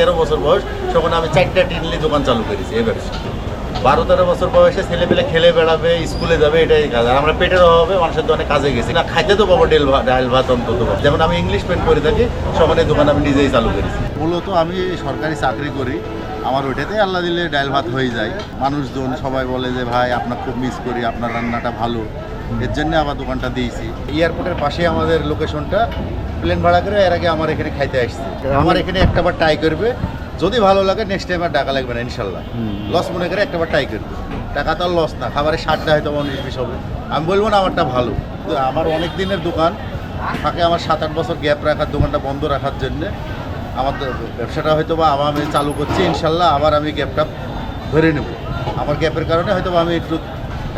তেরো বছর বয়স, তখন আমি চারটা টিনলি দোকান চালু করেছি ব্যবসা বারো, তেরো বছর বয়সে ছেলে পেলে খেলে বেড়াবে, স্কুলে যাবে, এটাই কাজ। আর আমরা পেটের অভাবে মানুষের দোকানে কাজে গেছি। না, খাইতে তো পাবো, ডেল ভাত ডাল ভাত, অন্তত যেমন আমি ইংলিশ পেন্ট করে থাকি সমান দোকান আমি নিজেই চালু করেছি। মূলত আমি সরকারি চাকরি করি। আমার ওইটাতে আল্লাহ দিলে ডাল ভাত হয়ে যায়। মানুষজন সবাই বলে যে, ভাই, আপনার খুব মিস করি, আপনার রান্নাটা ভালো। এর জন্য আমার দোকানটা দিয়েছি। এয়ারপোর্টের পাশে আমাদের লোকেশনটা। প্লেন ভাড়া করে এর আগে আমার এখানে খাইতে আসছে। আমার এখানে একটা বার ট্রাই করবে। যদি ভালো লাগে নেক্সট টাইম আর টাকা লাগবে না ইনশাল্লাহ। লস মনে করে একটা বার ট্রাই করবে। টাকা তো আর লস না। খাবারের স্বাদটা হয়তো উনিশ বিশ হবে। আমি বলব না আমারটা ভালো। তো আমার অনেক দিনের দোকান। ফাঁকে আমার সাত আট বছর গ্যাপ রাখার দোকানটা বন্ধ রাখার জন্যে। আমার ব্যবসাটা হয়তো বা আবার আমি চালু করছি ইনশাল্লাহ আবার আমি গ্যাপটা ধরে নেব। আমার গ্যাপের কারণে হয়তো বা আমি একটু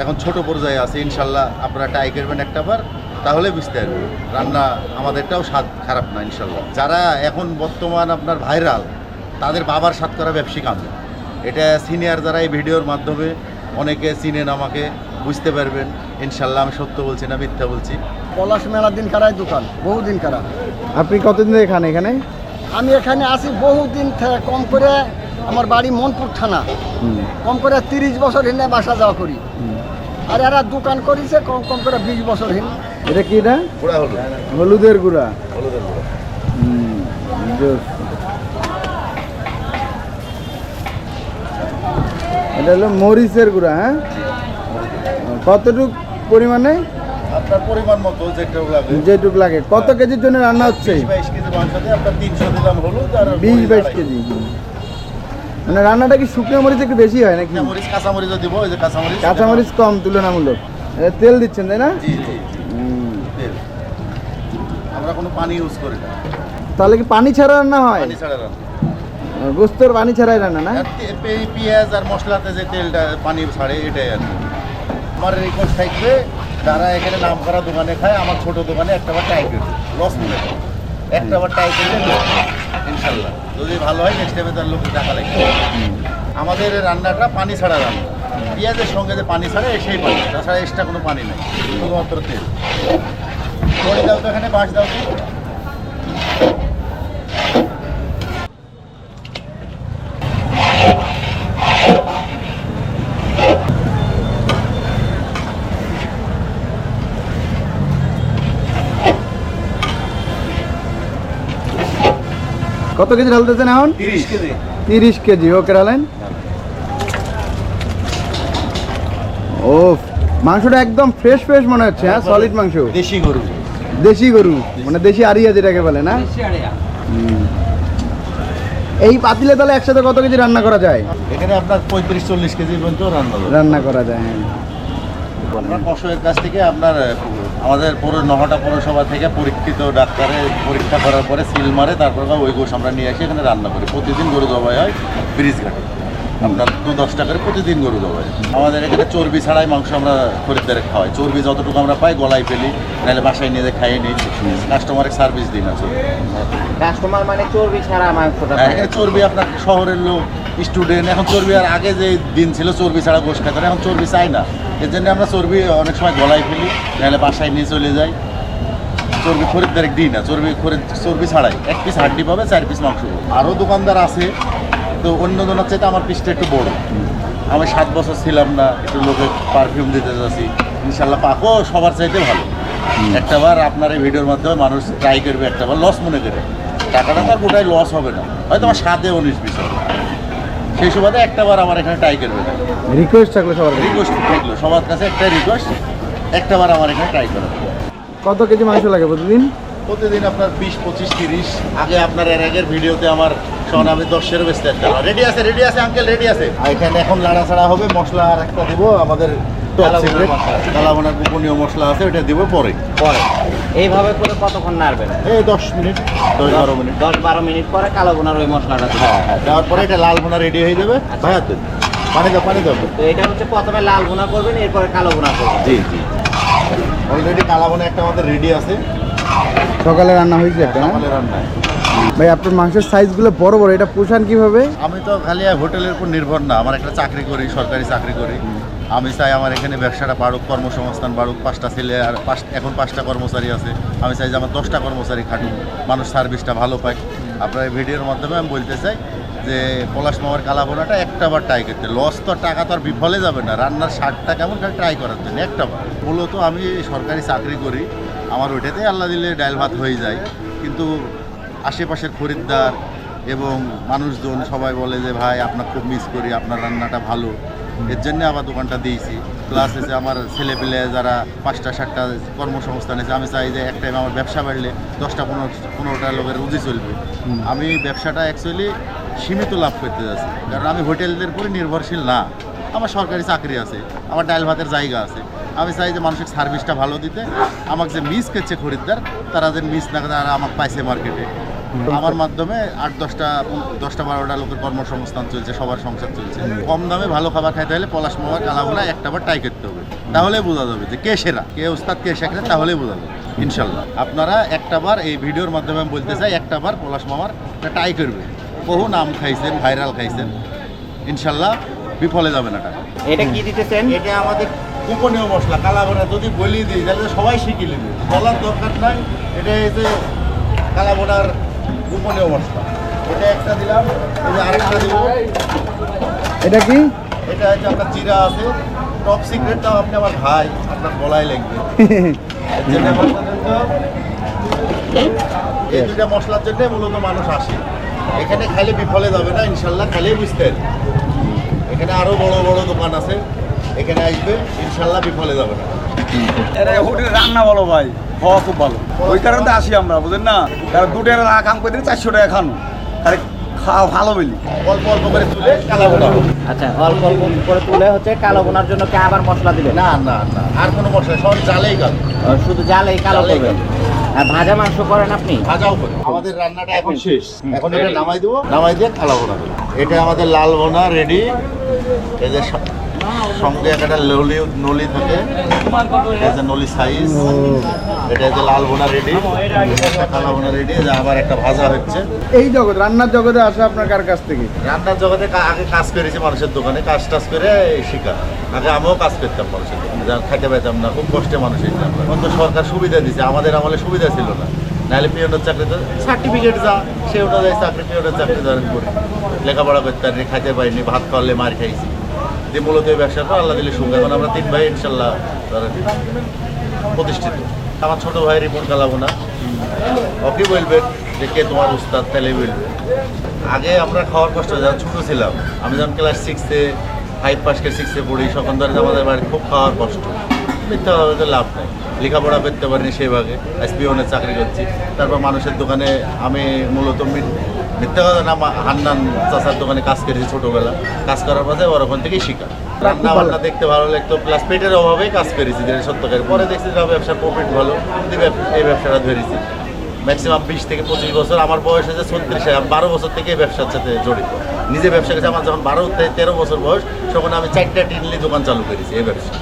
এখন ছোট পর্যায়ে আছে ইনশাল্লাহ আপনারা ট্রাই করবেন একটা বার তাহলে বুঝতে পারবেন। রান্না আমাদেরটাও স্বাদ খারাপ না ইনশাল্লাহ। যারা এখন বর্তমান আপনার ভাইরাল তাদের বাবার স্বাদ করা ব্যবসায়িক আমি এটা সিনিয়র যারা এই ভিডিওর মাধ্যমে অনেকে চিনেন আমাকে বুঝতে পারবেন। ইনশাল্লাহ আমি সত্য বলছি না মিথ্যা বলছি। পলাশ মেলার দিন কারাই দোকান বহুদিন কারা আপনি কতদিন ধরে খান এখানে? আমি এখানে আসি বহুদিন কম করে আমার বাড়ি মনপুর থানা। কম করে তিরিশ বছর হিনে বাসা যাওয়া করি। আর এরা দোকান করেছে কম কম করে বিশ বছর এটা কি হলো। হলুদের গুঁড়া। হলুদের গুঁড়ো। এটা হলো মরিচের গুঁড়া হ্যাঁ? কতটুক পরিমাণে? আপনার পরিমাণ মতো যেটা লাগে। যেটুক লাগে। কত কেজির জন্য রান্না হচ্ছে? মাংস দিয়ে আপনার দিলাম হলুদ আর। কেজি। মানে রান্নাটা কি শুকনো মরিচ একটু বেশি হয় নাকি? মরিচ কাঁচামরিচও দিব ওই যে কাঁচামরিচ কাঁচামরিচ কম তুলনামূলক। তেল দিচ্ছেন তাই না? জি জি তেল। আমরা কোনো পানি ইউজ করি না। তাহলে কি পানি ছাড়া রান্না হয়? পানি ছাড়া রান্না। গোস্তর পানি ছাড়াই রান্না না? পেঁয়াজ আর মশলাতে যে তেলটা পানি ছাড়ে এটাই আর। আমার রিকোয়েস্ট থাকবে যারা এখানে নাম করা দোকানে খায় আমার ছোট দোকানে একটা বার ট্রাই করবে লস মনে একটা বার ট্রাই করলে ইনশাল্লাহ। যদি ভালো হয় নেক্সট টাইমে তার লোক টাকা লাগবে। আমাদের রান্নাটা পানি ছাড়া রান্না। পেঁয়াজের সঙ্গে যে পানি ছাড়া, সেই পানি। তাছাড়া এক্সট্রা কোনো পানি নেই, শুধুমাত্র তেল। বড়ি দাও তো এখানে, বাঁশ দাও তো। কত কেজি ঢালতেছেন এখন? তিরিশ কেজি। তিরিশ কেজি ওকে রালেন ও মাংসটা একদম ফ্রেশ ফ্রেশ মনে হচ্ছে হ্যাঁ? সলিড মাংস। দেশি গরু। দেশি গরু মানে দেশি আরিয়া যেটাকে বলে না? এই পাতিলে তাহলে একসাথে কত কেজি রান্না করা যায়? এখানে আপনার পঁয়ত্রিশ চল্লিশ কেজি পর্যন্ত রান্না রান্না করা যায় হ্যাঁ। আমরা কষয়ের কাছ থেকে আপনার আমাদের পুরো নহটা পৌরসভা থেকে পরীক্ষিত ডাক্তারে পরীক্ষা করার পরে সিল মারে তারপর ওই গোশ আমরা নিয়ে আসি এখানে রান্না করি। প্রতিদিন গরু জবাই হয় ব্রিজ ঘাটে। আপনার দু দশ টাকার প্রতিদিন গরু জবাই আমাদের এখানে চর্বি ছাড়াই মাংস আমরা খরিদ্দারে খাওয়াই। চর্বি যতটুকু আমরা পাই গলায় ফেলি নাহলে বাসায় নিয়ে খাইয়ে নিই। কাস্টমারের সার্ভিস দিন আছে কাস্টমার মানে চর্বি ছাড়া মাংসটা হ্যাঁ, চর্বি আপনার শহরের লোক স্টুডেন্ট এখন চর্বি আর আগে যে দিন ছিল চর্বি ছাড়া গোশ খেতে এখন চর্বি চাই না। এর জন্য আমরা চর্বি অনেক সময় গলায় ফেলি নাহলে বাসায় নিয়ে চলে যাই। চর্বি খরিদ্দার দিই না চর্বি খরিদ চর্বি ছাড়াই। এক পিস হাড্ডি পাবে চার পিস মাংস পাবে। আরও দোকানদার আছে তো অন্য জনের চাইতে আমার পিসটা একটু বড়। আমি সাত বছর ছিলাম না একটু লোকে পারফিউম দিতে যাচ্ছি ইনশাল্লাহ পাকো সবার চাইতে ভালো। একটা বার আপনার এই ভিডিওর মাধ্যমে মানুষ ট্রাই করবে একটা বার লস মনে করে। টাকাটা তার গোটাই লস হবে না। হয়তো আমার সাথে উনিশ বিশ হবে। সেই সুবাদে একটাবার আমার এখানে ট্রাই করবে। রিকোয়েস্ট থাকল সবার। রিকোয়েস্ট থাকল সবার কাছে একটা রিকোয়েস্ট একটাবার আমার এখানে ট্রাই করবে কত কেজি মাংস লাগে প্রতিদিন? প্রতিদিন আপনার বিশ পঁচিশ তিরিশ। আগে আপনার এর আগের ভিডিওতে আমার শোন আমি দশের একটা রেডি আছে রেডি আছে আঙ্কেল রেডি আছে। এখানে এখন লাড়াছাড়া হবে মশলা আর একটা দেবো আমাদের মশলা। কালাভুনার গোপনীয় মশলা আছে ওটা দিব পরে। পরে। এইভাবে করে কতক্ষণ নাড়বেন? এই দশ মিনিট দশ বারো মিনিট। দশ বারো মিনিট পরে কালো বোনার ওই মশলাটা হ্যাঁ হ্যাঁ দেওয়ার পরে এটা লাল ভুনা রেডি হয়ে যাবে। ভাইয়া তো পানি দাও পানি দাও। তো এটা হচ্ছে প্রথমে লাল বোনা করবেন এরপরে কালো বোনা করবেন। জি জি। অলরেডি কালা ভুনা একটা আমাদের রেডি আছে। সকালে রান্না হয়েছে একটা হ্যাঁ? সকালে রান্নায় ভাই আপনার মাংসের সাইজগুলো বড় বড় এটা পোষান কীভাবে? আমি তো খালি হোটেলের উপর নির্ভর না আমার একটা চাকরি করি সরকারি চাকরি করি। আমি চাই আমার এখানে ব্যবসাটা বাড়ুক, কর্মসংস্থান বাড়ুক, পাঁচটা ছেলে আর পাঁচ, এখন পাঁচটা কর্মচারী আছে। আমি চাই যে আমার দশটা কর্মচারী খাটুক, মানুষ সার্ভিসটা ভালো পায় আপনার ভিডিওর মাধ্যমে আমি বলতে চাই যে পলাশ মামার কালাবোনাটা একটা বার ট্রাই করতে। লস তো টাকা তো আর বিফলে যাবে না। রান্নার স্বাদটা কেমন খালি ট্রাই করার জন্য? একটা বার। মূলত আমি সরকারি চাকরি করি। আমার ওইটাতেই আল্লাহ দিলে ডাল ভাত হয়ে যায়। কিন্তু আশেপাশের খরিদ্দার এবং মানুষজন সবাই বলে যে, ভাই, আপনার খুব মিস করি, আপনার রান্নাটা ভালো। এর জন্য আবার দোকানটা দিয়েছি। প্লাস এসে আমার ছেলে পেলে যারা পাঁচটা সাতটা কর্মসংস্থান আছে আমি চাই যে এক টাইম আমার ব্যবসা বাড়লে দশটা পনেরো পনেরোটা লোকের রুজি চলবে। আমি ব্যবসাটা অ্যাকচুয়ালি সীমিত লাভ করতে যাচ্ছি কারণ আমি হোটেলদের উপরে নির্ভরশীল না। আমার সরকারি চাকরি আছে আমার ডাল ভাতের জায়গা আছে। আমি চাই যে মানুষের সার্ভিসটা ভালো দিতে। আমাকে যে মিস করছে খরিদ্দার তারা যে মিস না তারা আমাকে পাইছে মার্কেটে আমার মাধ্যমে আট দশটা দশটা বারোটা লোকের কর্মসংস্থান চলছে সবার সংসার চলছে। কম দামে ভালো খাবার খাইতে হলে পলাশ মামার কালাবোনা একটা বার ট্রাই করতে হবে। তাহলে বোঝা যাবে যে কে সেরা কে ওস্তাদ কে শেখে তাহলেই বোঝা যাবে ইনশাল্লাহ। আপনারা একটা বার এই ভিডিওর মাধ্যমে আমি বলতে চাই একটা বার পলাশ মামার ট্রাই করবে। বহু নাম খাইছেন ভাইরাল খাইছেন। ইনশাল্লাহ বিফলে যাবে না টাকা এটা কি দিতেছেন? এটা আমাদের গোপনীয় মশলা কালাবোনা যদি বলি দিই তাহলে সবাই শিখে নেবে বলার দরকার নাই এটা এই যে কালাবোনার গোপনীয় মশলা এটা একটা দিলাম এই আরেকটা দিব। এটা কি? এটা হচ্ছে আপনার জিরা আছে। টপ সিক্রেটটাও আপনি আমার ভাই আপনার বলাই লাগবে যেটা এই দুটা মশলার জন্য মূলত মানুষ আসে। এখানে খাইলে বিফলে যাবে না ইনশাল্লাহ খাইলেই বুঝতে এখানে আরও বড় বড় দোকান আছে এখানে আসবে ইনশাল্লাহ বিফলে যাবে না। এটা হোটেলে রান্না ভালো ভাই। খাওয়া খুব ভালো। ওই কারণে তো আসি আমরা বুঝেন না? কারণ দু টাকা না কাম করে দিলে চারশো টাকা খানো। আরে খাওয়া ভালো বলি। অল্প অল্প করে তুলে কালা বোনা। আচ্ছা অল্প অল্প করে তুলে হচ্ছে কালো বোনার জন্য কি আবার মশলা দিবেন না না না আর কোনো মশলা সব জালেই ও, শুধু জালেই কালো করবেন আর ভাজা মাংস করেন আপনি? ভাজাও করে। আমাদের রান্নাটা এখন শেষ। এখন এটা নামাই দেবো নামাই দিয়ে কালা বোনা দেবো। এটা আমাদের লাল বোনা রেডি এই যে সঙ্গে একটা নলি নলি থাকে। নলি সাইজ এটা যে লাল রেডি। কালা রেডি যে আবার একটা ভাজা হচ্ছে। এই জগৎ রান্নার জগতে আসা আপনার কার কাছ থেকে? রান্নার জগতে আগে কাজ করেছি মানুষের দোকানে কাজ টাজ করে শিখা আগে আমিও কাজ করতাম মানুষের দোকানে যা খাইতে পাইতাম না খুব কষ্টে মানুষ সরকার সুবিধা দিছে আমাদের আমলে সুবিধা ছিল না। নাহলে পিওনের চাকরি তো সার্টিফিকেট যা সে অনুযায়ী চাকরি পিওনের চাকরি ধরেন করি। লেখাপড়া করতে পারিনি খাইতে পারিনি ভাত খাওয়ালে মার খাইছি। দিয়ে মূলত এই ব্যবসাটা আল্লাহ দিলে এখন আমরা তিন ভাই ইনশাল্লাহ প্রতিষ্ঠিত। আমার ছোট ভাই কালাবো না ওকে বলবে যে কে তোমার উস্তাদ তাহলে বলবে। আগে আমরা খাওয়ার কষ্ট, যখন ছোটো ছিলাম, আমি যখন ক্লাস সিক্সে ফাইভ পাসকে সিক্সে পড়ি, তখন ধরেন আমাদের বাড়ি খুব খাওয়ার কষ্ট। মিথ্যা ভাবে তো লাভ নেই। লেখাপড়া করতে পারিনি সেভাবে এসপিওনের চাকরি করছি। তারপর মানুষের দোকানে আমি মূলত মিথ্যা কথা না হান্নান চাচার দোকানে কাজ করেছি ছোটোবেলা। কাজ করার পথে ওর ওখান থেকেই শিখা। রান্না বান্না দেখতে ভালো লাগতো প্লাস পেটের অভাবেই কাজ করেছি যেটা সত্যকার পরে দেখছি যে ব্যবসার প্রফিট ভালো এই ব্যবসাটা ধরেছি। ম্যাক্সিমাম বিশ থেকে পঁচিশ বছর আমার বয়স হয়েছে ছত্রিশে আমি বারো বছর থেকে ব্যবসার সাথে জড়িত। নিজে ব্যবসা করেছি আমার যখন বারো থেকে তেরো বছর বয়স তখন আমি চারটা টিনলি দোকান চালু করেছি এই ব্যবসা।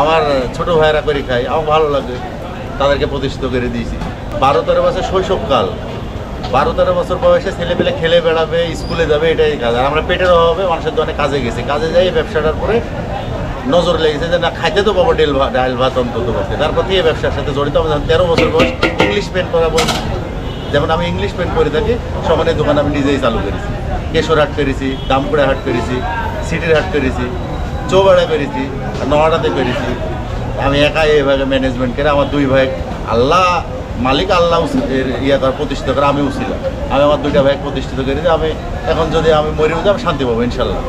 আমার ছোট ভাইয়েরা করে খাই আমার ভালো লাগে তাদেরকে প্রতিষ্ঠিত করে দিয়েছি। বারো তেরো বছর শৈশবকাল বারো তেরো বছর বয়সে ছেলে পেলে খেলে বেড়াবে, স্কুলে যাবে, এটাই কাজ। আর আমরা পেটের অভাবে মানুষের দোকানে কাজে গেছি। কাজে যাই ব্যবসাটার পরে নজর লেগেছে যে, না, খাইতে তো পাবো ডেল ডাল ভাত, অন্তত করতে তারপর থেকে ব্যবসার সাথে জড়িত। আমি যখন তেরো বছর বয়স ইংলিশ পেন করা বলছি যেমন আমি ইংলিশ পেন করে থাকি, সমানের দোকান আমি নিজেই চালু করেছি। কেশর হাট করেছি দামকুড়া হাট করেছি সিটির হাট করেছি চৌবাড়া পেরেছি, আর পেরেছি। আমি একাই এভাবে ম্যানেজমেন্ট করে, আমার দুই ভাই আল্লাহ মালিক আল্লাহ ইয়া করা প্রতিষ্ঠিত করে আমি ছিলাম আমি আমার দুইটা ভাই প্রতিষ্ঠিত করে আমি এখন যদি আমি মরিও যাব, শান্তি পাবো, ইনশাল্লাহ।